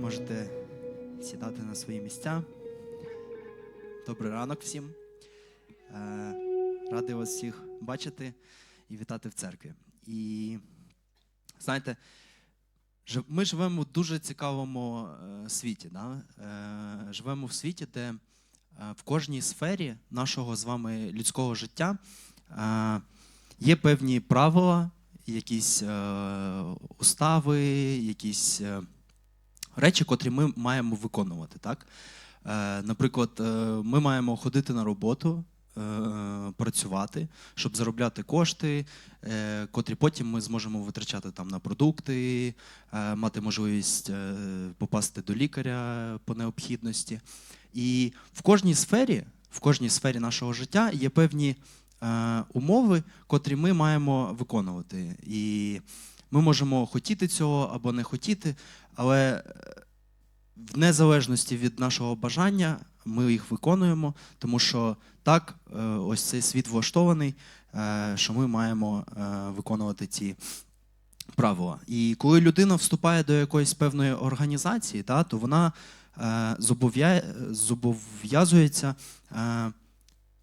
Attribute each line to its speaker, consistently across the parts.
Speaker 1: Можете сідати на свої місця. Добрий ранок всім. Е, Радий вас всіх бачити і вітати в церкві. І знаєте, ми живемо в дуже цікавому е, світі. Да? Е, Живемо в світі, де в кожній сфері нашого з вами людського життя є певні правила, якісь устави, якісь. Речі, котрі ми маємо виконувати. Так? Е, наприклад, е, ми маємо ходити на роботу, е, працювати, щоб заробляти кошти, котрі потім ми зможемо витрачати там на продукти, мати можливість попасти до лікаря по необхідності. І в кожній сфері, в кожній сфері нашого життя є певні умови, котрі ми маємо виконувати. І ми можемо хотіти цього або не хотіти, але е, в незалежності від нашого бажання ми їх виконуємо, тому що так, е, ось цей світ влаштований, е, що ми маємо виконувати ці правила. І коли людина вступає до якоїсь певної організації, то вона зобов'язується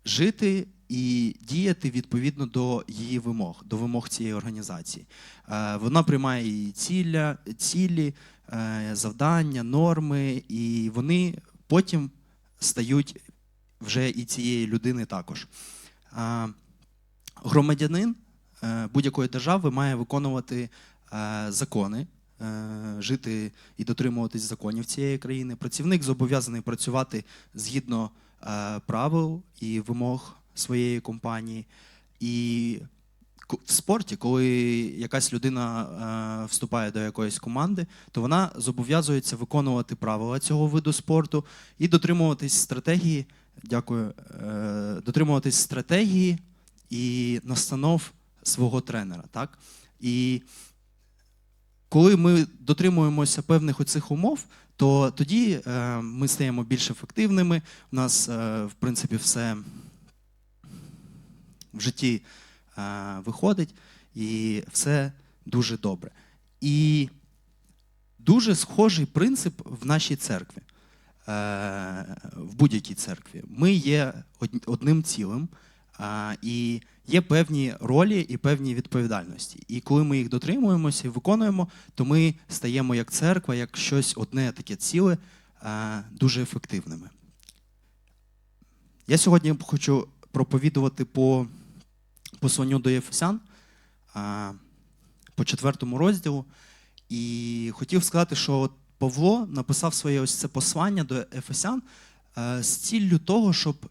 Speaker 1: жити і діяти відповідно до її вимог, до вимог цієї організації. Е, Вона приймає її ціля, цілі, е, завдання, норми, і вони потім стають вже і цієї людини також. Е, Громадянин будь-якої держави має виконувати закони, жити і дотримуватись законів цієї країни. Працівник зобов'язаний працювати згідно правил і вимог своєї компанії. І в спорті, коли якась людина е, вступає до якоїсь команди, то вона зобов'язується виконувати правила цього виду спорту і дотримуватись стратегії. Дякую, е, дотримуватись стратегії і настанов свого тренера. Так? І коли ми дотримуємося певних оцих умов, то тоді е, ми стаємо більш ефективними. У нас, в принципі, все в житті е, виходить, і все дуже добре. І дуже схожий принцип в нашій церкві, е, в будь-якій церкві. Ми є одним цілим, е, і є певні ролі і певні відповідальності. І коли ми їх дотримуємося і виконуємо, то ми стаємо як церква, як щось одне таке ціле, е, дуже ефективними. Я сьогодні хочу проповідувати по посланню до Єфесян, по четвертому розділу. І хотів сказати, що Павло написав своє ось це послання до Ефесян е, з ціллю того, щоб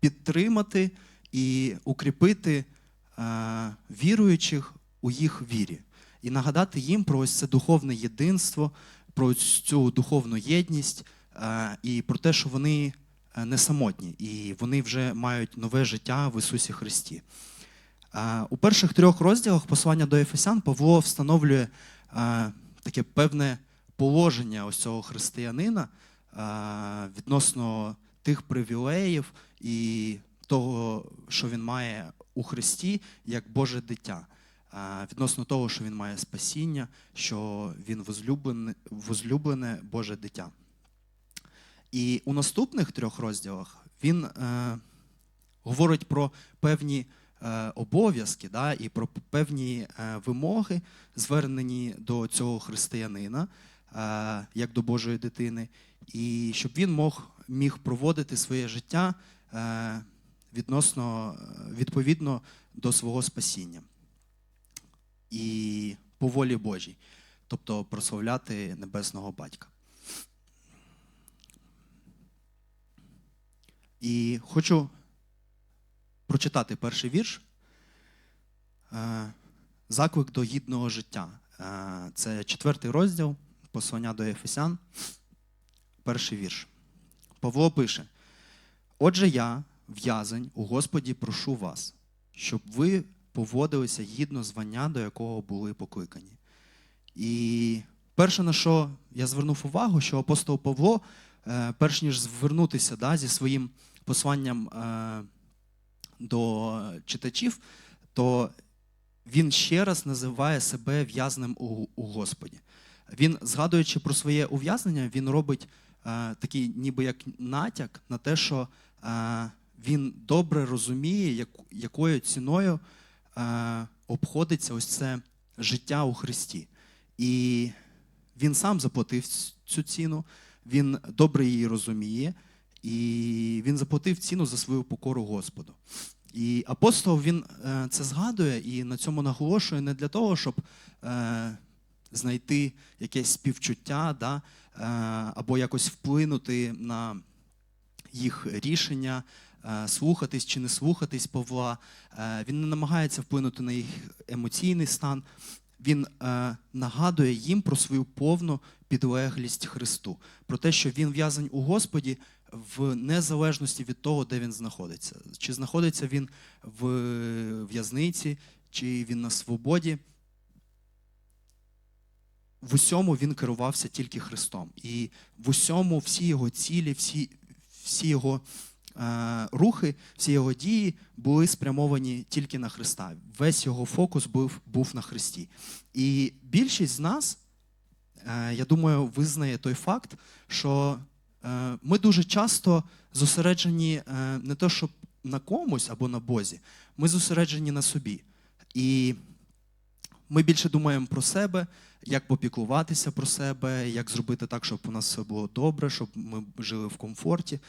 Speaker 1: підтримати і укріпити е, віруючих у їх вірі. І нагадати їм про ось це духовне єдинство, про ось цю духовну єдність е, і про те, що вони не самотні, і вони вже мають нове життя в Ісусі Христі. У перших трьох розділах послання до Ефесян Павло встановлює таке певне положення ось цього християнина відносно тих привілеїв і того, що він має у Христі як Боже дитя, відносно того, що він має спасіння, що він возлюблене, возлюблене Боже дитя. І у наступних трьох розділах він е, говорить про певні обов'язки да, і про певні е, вимоги, звернені до цього християнина, е, як до Божої дитини, і щоб він мог, міг проводити своє життя е, відносно, е, відповідно до свого спасіння і по волі Божій, тобто прославляти небесного батька. І хочу прочитати перший вірш. Е, Заклик до гідного життя. Е, Це четвертий розділ послання до Ефесян. Перший вірш. Павло пише: Отже, я, в'язень, у Господі, прошу вас, щоб ви поводилися гідно звання, до якого були покликані. І перше, на що я звернув увагу, що апостол Павло, е, перш ніж звернутися да, зі своїм посланням до читачів, то він ще раз називає себе в'язним у, у Господі. Він, згадуючи про своє ув'язнення, він робить е, такий ніби як натяк на те, що е, він добре розуміє, як, якою ціною е, обходиться ось це життя у Христі. І він сам заплатив цю ціну, він добре її розуміє, і він заплатив ціну за свою покору Господу. І апостол він е, це згадує і на цьому наголошує не для того, щоб е, знайти якесь співчуття, да, е, або якось вплинути на їх рішення, слухатись чи не слухатись Павла. Він не намагається вплинути на їх емоційний стан. Він нагадує їм про свою повну підлеглість Христу, про те, що він в'язань у Господі в незалежності від того, де він знаходиться. Чи знаходиться він в в'язниці, чи він на свободі. В усьому він керувався тільки Христом. І в усьому всі його цілі, всі, всі його е, рухи, всі його дії були спрямовані тільки на Христа. Весь його фокус був, був на Христі. І більшість з нас, е, я думаю, визнає той факт, що ми дуже часто зосереджені е, не то, щоб на комусь або на Бозі, ми зосереджені на собі. І ми більше думаємо про себе, як попіклуватися про себе, як зробити так, щоб у нас все було добре, щоб ми жили в комфорті.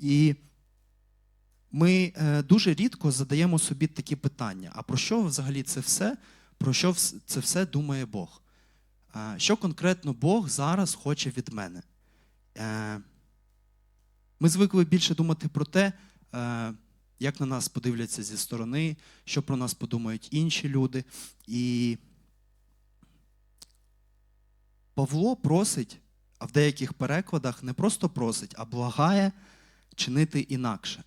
Speaker 1: І ми е, дуже рідко задаємо собі такі питання: а про що взагалі це все? Про що це все думає Бог? Що конкретно Бог зараз хоче від мене? Ми звикли більше думати про те, е, як на нас подивляться зі сторони, що про нас подумають інші люди. І Павло просить, а в деяких перекладах не просто просить, а благає чинити інакше.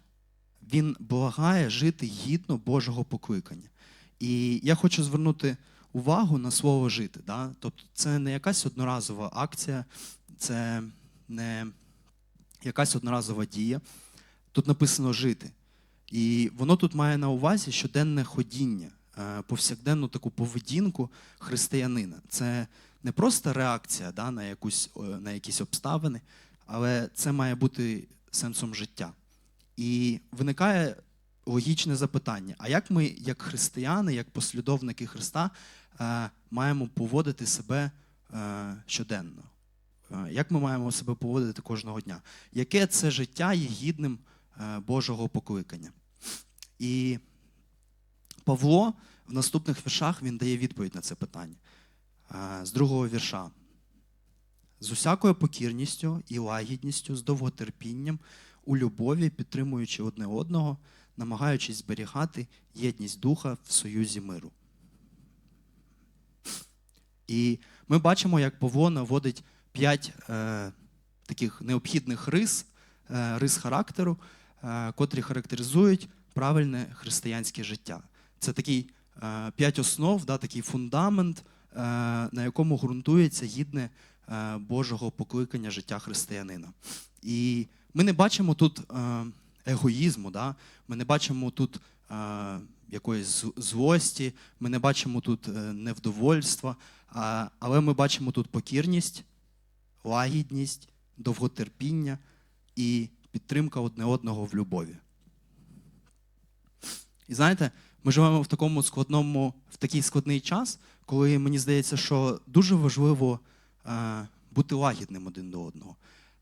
Speaker 1: Він благає жити гідно Божого покликання. І я хочу звернути увагу на слово жити. Да? Тобто це не якась одноразова акція, це не якась одноразова дія. Тут написано жити. І воно тут має на увазі щоденне ходіння, е, повсякденну таку поведінку християнина. Це не просто реакція да, на, якусь, на якісь обставини, але це має бути сенсом життя. І виникає логічне запитання: а як ми, як християни, як послідовники Христа, е, маємо поводити себе е, щоденно? Як ми маємо себе поводити кожного дня? Яке це життя є гідним е, Божого покликання? І Павло в наступних віршах він дає відповідь на це питання. З другого вірша. З усякою покірністю і лагідністю, з довготерпінням, у любові, підтримуючи одне одного, намагаючись зберігати єдність духа в союзі миру. І ми бачимо, як Павло наводить п'ять е, таких необхідних рис, е, рис характеру, е, котрі характеризують правильне християнське життя. Це такий е, п'ять основ, да, такий фундамент, е, на якому ґрунтується гідне е, Божого покликання життя християнина. І ми не бачимо тут е, егоїзму, да? ми не бачимо тут е, якоїсь злості, ми не бачимо тут е, невдовольства, але ми бачимо тут покірність, лагідність, довготерпіння і підтримка одне одного в любові. І знаєте, ми живемо в такому складному, в такий складний час, коли мені здається, що дуже важливо е, бути лагідним один до одного.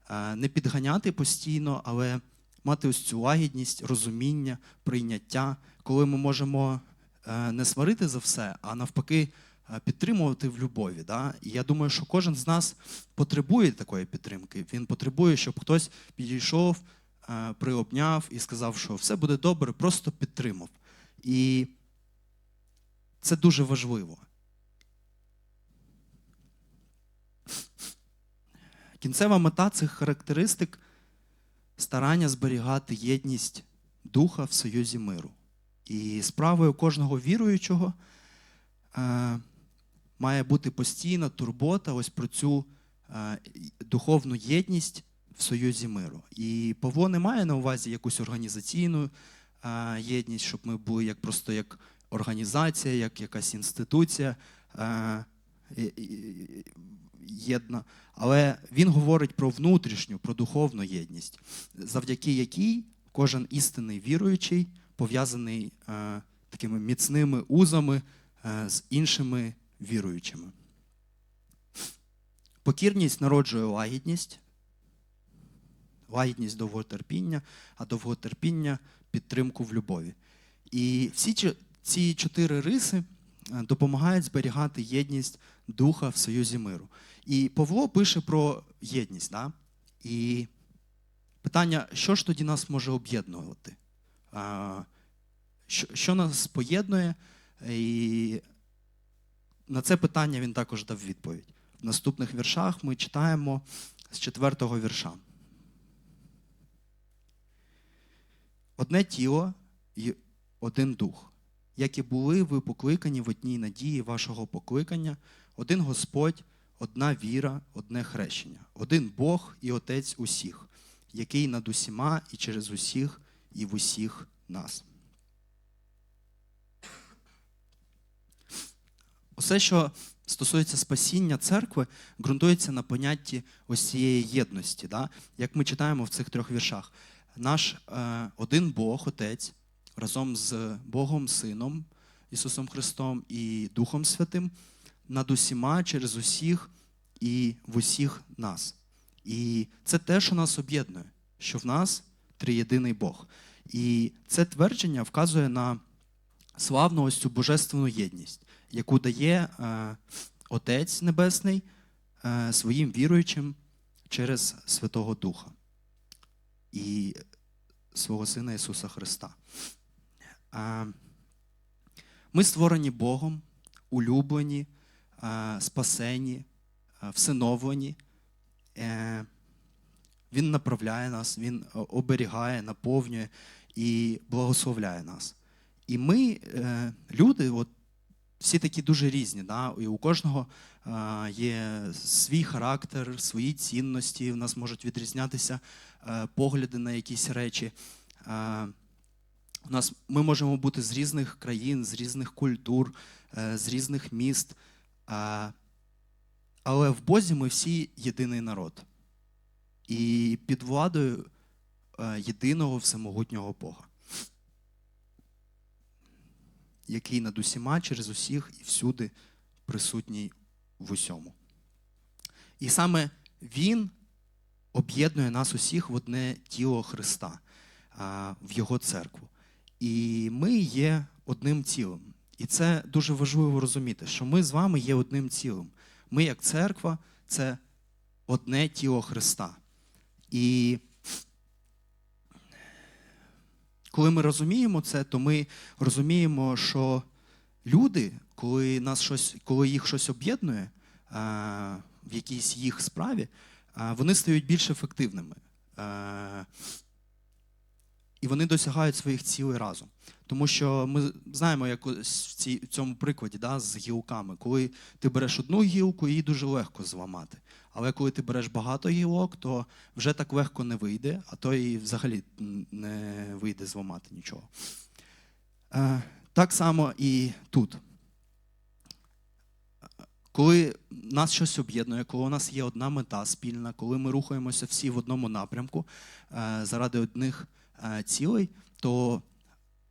Speaker 1: Е, не підганяти постійно, але мати ось цю лагідність, розуміння, прийняття, коли ми можемо е, не сварити за все, а навпаки підтримувати в любові. Да? І я думаю, що кожен з нас потребує такої підтримки. Він потребує, щоб хтось підійшов, е, приобняв і сказав, що все буде добре, просто підтримав. І це дуже важливо. Кінцева мета цих характеристик старання зберігати єдність духа в союзі миру. І справою кожного віруючого е, має бути постійна турбота ось про цю е, духовну єдність в союзі миру. І Павло не має на увазі якусь організаційну е, єдність, щоб ми були як просто як організація, як якась інституція. Е, єдна, але він говорить про внутрішню, про духовну єдність, завдяки якій кожен істинний віруючий пов'язаний такими міцними узами з іншими віруючими. Покірність народжує лагідність, лагідність довготерпіння, а довготерпіння підтримку в любові. І всі ці чотири риси е, допомагають зберігати єдність духа в союзі миру. І Павло пише про єдність. Да? І питання, що ж тоді нас може об'єднувати? Що, нас поєднує? І на це питання він також дав відповідь. В наступних віршах ми читаємо з четвертого вірша. Одне тіло і один дух, як і були ви покликані в одній надії вашого покликання, один Господь, одна віра, одне хрещення, один Бог і Отець усіх, який над усіма і через усіх, і в усіх нас. Усе, що стосується спасіння церкви, ґрунтується на понятті ось цієї єдності, да? як ми читаємо в цих трьох віршах. Наш е, один Бог, Отець, разом з Богом Сином, Ісусом Христом і Духом Святим, над усіма, через усіх і в усіх нас. І це те, що нас об'єднує, що в нас триєдиний Бог. І це твердження вказує на славну ось цю божественну єдність, яку дає е, Отець Небесний е, своїм віруючим через Святого Духа і свого Сина Ісуса Христа. Е, ми створені Богом, улюблені, спасені, всиновлені. Він направляє нас, Він оберігає, наповнює і благословляє нас. І ми, люди, от, всі такі дуже різні. Да? І у кожного е, є свій характер, свої цінності, в нас можуть відрізнятися е, погляди на якісь речі. Е, у нас, ми можемо бути з різних країн, з різних культур, з різних міст. Але в Бозі ми всі єдиний народ. І під владою єдиного всемогутнього Бога, який над усіма через усіх і всюди присутній в усьому. І саме Він об'єднує нас усіх в одне тіло Христа, в Його церкву. І ми є одним цілим. І це дуже важливо розуміти, що ми з вами є одним цілим. Ми, як церква, це одне тіло Христа. І коли ми розуміємо це, то ми розуміємо, що люди, коли, нас щось, коли їх щось об'єднує в якійсь їх справі, вони стають більш ефективними. І вони досягають своїх цілей разом. Тому що ми знаємо, як в цьому прикладі да, з гілками, коли ти береш одну гілку, її дуже легко зламати. Але коли ти береш багато гілок, то вже так легко не вийде, а то і взагалі не вийде зламати нічого. Е, Так само і тут. Коли нас щось об'єднує, коли у нас є одна мета спільна, коли ми рухаємося всі в одному напрямку е, заради одних цілей, то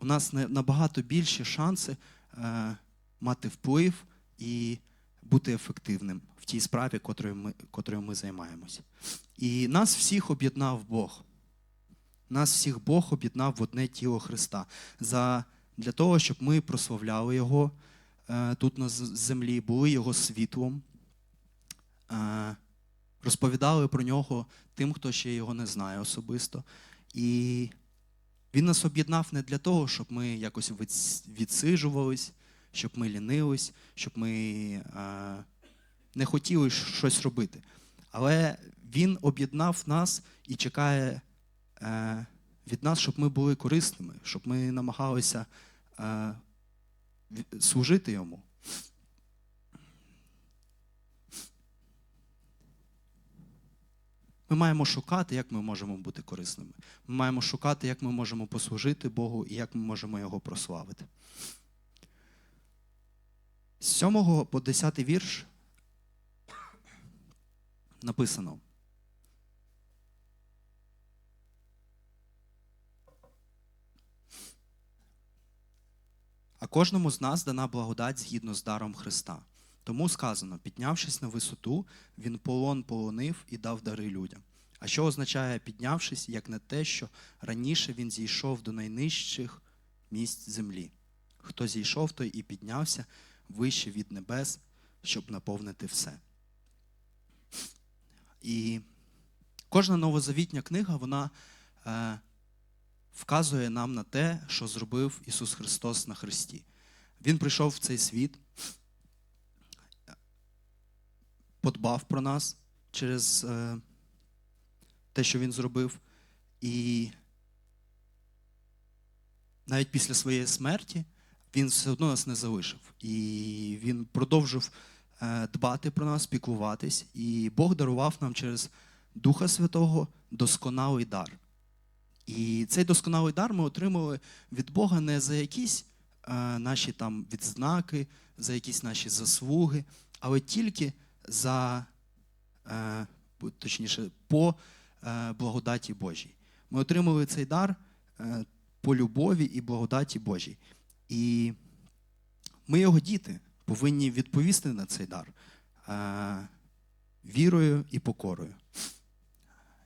Speaker 1: у нас набагато більші шанси е, мати вплив і бути ефективним в тій справі, котрою ми, котрою ми займаємося. І нас всіх об'єднав Бог. Нас всіх Бог об'єднав в одне тіло Христа за, для того, щоб ми прославляли Його е, тут на землі, були Його світлом, е, розповідали про нього тим, хто ще його не знає особисто. І він нас об'єднав не для того, щоб ми якось відс- відсиджувались, щоб ми лінились, щоб ми е, не хотіли щось робити. Але він об'єднав нас і чекає е, від нас, щоб ми були корисними, щоб ми намагалися е, служити йому. Ми маємо шукати, як ми можемо бути корисними. Ми маємо шукати, як ми можемо послужити Богу і як ми можемо його прославити. З 7 по 10 вірш написано. А кожному з нас дана благодать згідно з даром Христа. Тому сказано, піднявшись на висоту, він полон полонив і дав дари людям. А що означає піднявшись, як не те, що раніше він зійшов до найнижчих місць землі? Хто зійшов, той і піднявся вище від небес, щоб наповнити все. І кожна новозавітня книга вона е, вказує нам на те, що зробив Ісус Христос на Христі. Він прийшов в цей світ, подбав про нас через е, те, що Він зробив. І навіть після своєї смерті він все одно нас не залишив. І він продовжив е, дбати про нас, піклуватись. І Бог дарував нам через Духа Святого досконалий дар. І цей досконалий дар ми отримали від Бога не за якісь е, наші там відзнаки, за якісь наші заслуги, але тільки за, е, точніше, по е, благодаті Божій. Ми отримали цей дар е, по любові і благодаті Божій. І ми, його діти, повинні відповісти на цей дар вірою і покорою.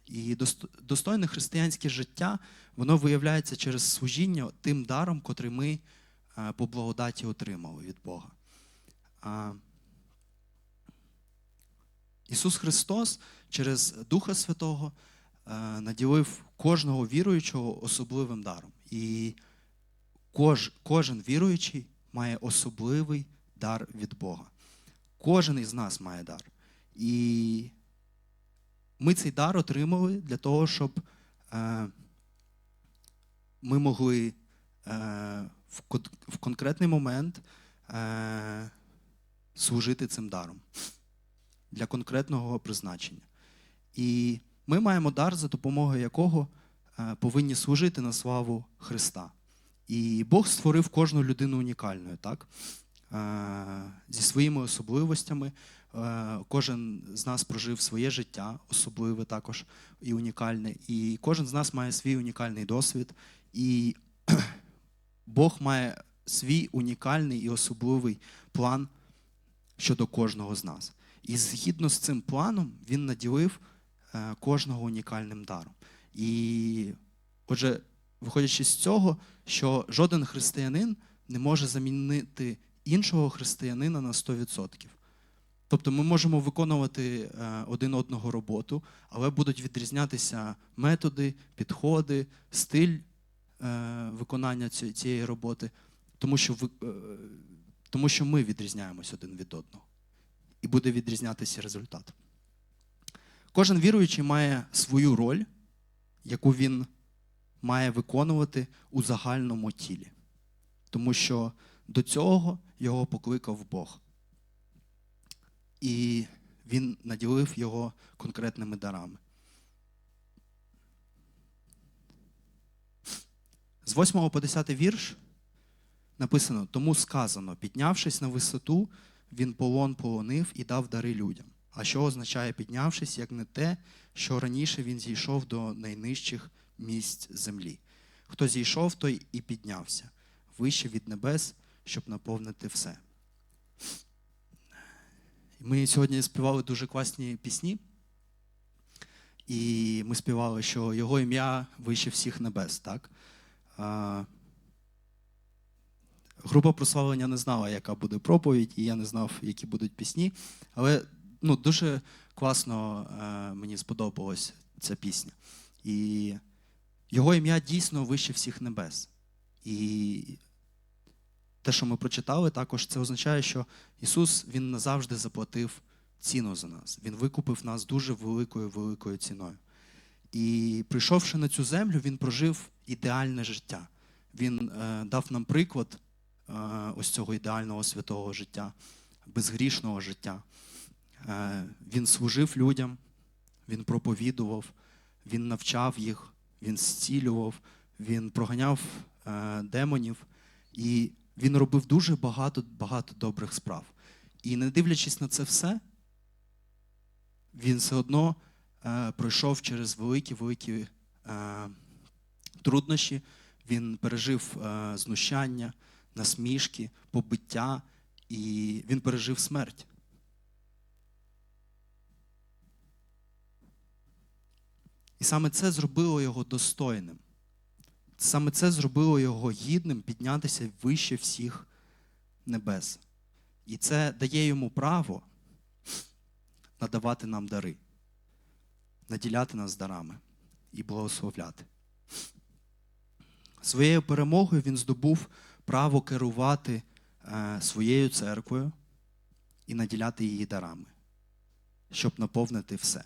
Speaker 1: І достойне християнське життя, воно виявляється через служіння тим даром, котрий ми по благодаті отримали від Бога. Ісус Христос через Духа Святого е, наділив кожного віруючого особливим даром. І кож, кожен віруючий має особливий дар від Бога. Кожен із нас має дар. І ми цей дар отримали для того, щоб е, ми могли е, в, конкретний момент служити цим даром для конкретного призначення. І ми маємо дар, за допомогою якого е, повинні служити на славу Христа. І Бог створив кожну людину унікальною, так? Е, Зі своїми особливостями. Е, Кожен з нас прожив своє життя, особливе також і унікальне. І кожен з нас має свій унікальний досвід. І Бог має свій унікальний і особливий план щодо кожного з нас. І згідно з цим планом він наділив е, кожного унікальним даром. І отже, виходячи з цього, що жоден християнин не може замінити іншого християнина на 100%. Тобто ми можемо виконувати е, один одного роботу, але будуть відрізнятися методи, підходи, стиль е, виконання цієї роботи, тому що, ми відрізняємось один від одного. І буде відрізнятися результат. Кожен віруючий має свою роль, яку він має виконувати у загальному тілі, тому що до цього його покликав Бог. І він наділив його конкретними дарами. З 8 по 10 вірш написано: тому сказано, піднявшись на висоту, він полон полонив і дав дари людям. А що означає піднявшись, як не те, що раніше він зійшов до найнижчих місць землі. Хто зійшов, той і піднявся вище від небес, щоб наповнити все. Ми сьогодні співали дуже класні пісні, і ми співали, що його ім'я вище всіх небес, так? Група прославлення не знала, яка буде проповідь, і я не знав, які будуть пісні. Але ну, дуже класно е, мені сподобалась ця пісня. І його ім'я дійсно вище всіх небес. І те, що ми прочитали, також це означає, що Ісус Він назавжди заплатив ціну за нас. Він викупив нас дуже великою великою ціною. І прийшовши на цю землю, він прожив ідеальне життя. Він е, дав нам приклад ось цього ідеального святого життя, безгрішного життя. Е, він служив людям, він проповідував, він навчав їх, він зцілював, він проганяв е, демонів, і він робив дуже багато, багато добрих справ. І не дивлячись на це все, він все одно е, пройшов через великі-великі е, труднощі. Він пережив е, знущання, насмішки, побиття, і він пережив смерть. І саме це зробило його достойним. Саме це зробило його гідним піднятися вище всіх небес. І це дає йому право надавати нам дари, наділяти нас дарами і благословляти. Своєю перемогою він здобув право керувати е, своєю церквою і наділяти її дарами, щоб наповнити все.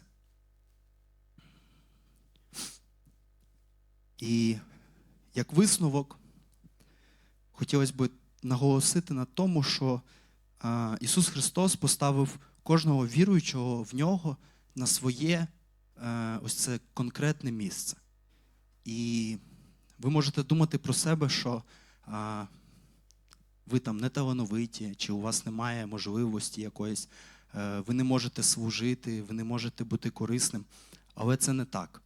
Speaker 1: І як висновок, хотілося б наголосити на тому, що Ісус Христос поставив кожного віруючого в нього на своє е, ось це конкретне місце. І ви можете думати про себе, що ви там не талановиті, чи у вас немає можливості якоїсь, е, ви не можете служити, ви не можете бути корисним. Але це не так.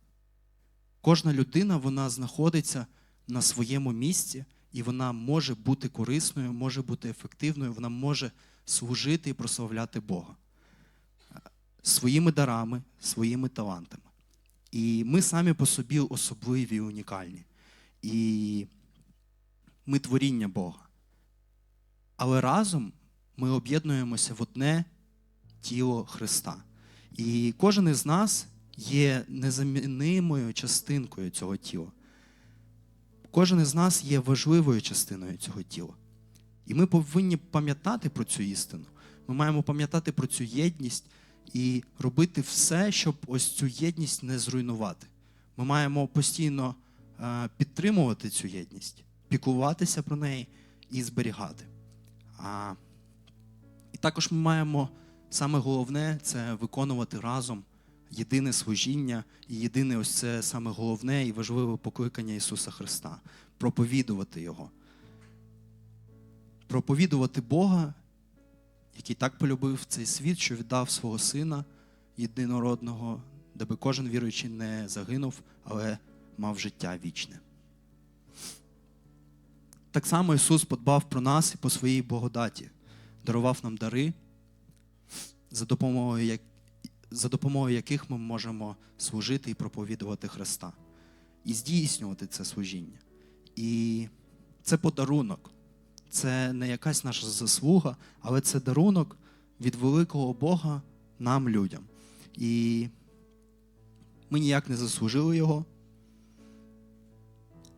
Speaker 1: Кожна людина вона знаходиться на своєму місці, і вона може бути корисною, може бути ефективною, вона може служити і прославляти Бога своїми дарами, своїми талантами. І ми самі по собі особливі і унікальні. І ми творіння Бога. Але разом ми об'єднуємося в одне тіло Христа. І кожен із нас є незамінимою частинкою цього тіла. Кожен із нас є важливою частиною цього тіла. І ми повинні пам'ятати про цю істину. Ми маємо пам'ятати про цю єдність і робити все, щоб ось цю єдність не зруйнувати. Ми маємо постійно е, підтримувати цю єдність, піклуватися про неї і зберігати. А, і також ми маємо саме головне це виконувати разом єдине служіння і єдине ось це саме головне і важливе покликання Ісуса Христа проповідувати Його. Проповідувати Бога, який так полюбив цей світ, що віддав свого Сина єдинородного, даби кожен віруючий не загинув, але мав життя вічне. Так само Ісус подбав про нас і по своїй благодаті, дарував нам дари, за допомогою, як... за допомогою яких ми можемо служити і проповідувати Христа, і здійснювати це служіння. І це подарунок, це не якась наша заслуга, але це дарунок від великого Бога нам, людям. І ми ніяк не заслужили його.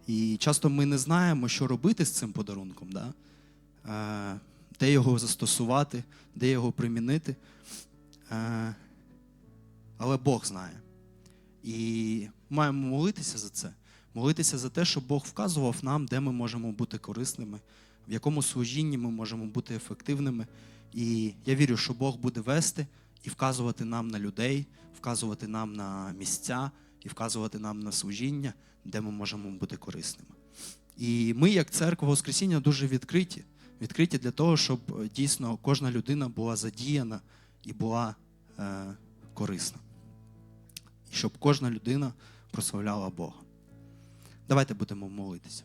Speaker 1: І часто ми не знаємо, що робити з цим подарунком, да? е, де його застосувати, де його примінити. Е, але Бог знає. І маємо молитися за це, молитися за те, щоб Бог вказував нам, де ми можемо бути корисними, в якому служінні ми можемо бути ефективними. І я вірю, що Бог буде вести і вказувати нам на людей, вказувати нам на місця і вказувати нам на служіння, де ми можемо бути корисними. І ми, як церква Воскресіння, дуже відкриті. Відкриті для того, щоб е, дійсно кожна людина була задіяна і була е, корисна. І щоб кожна людина прославляла Бога. Давайте будемо молитися.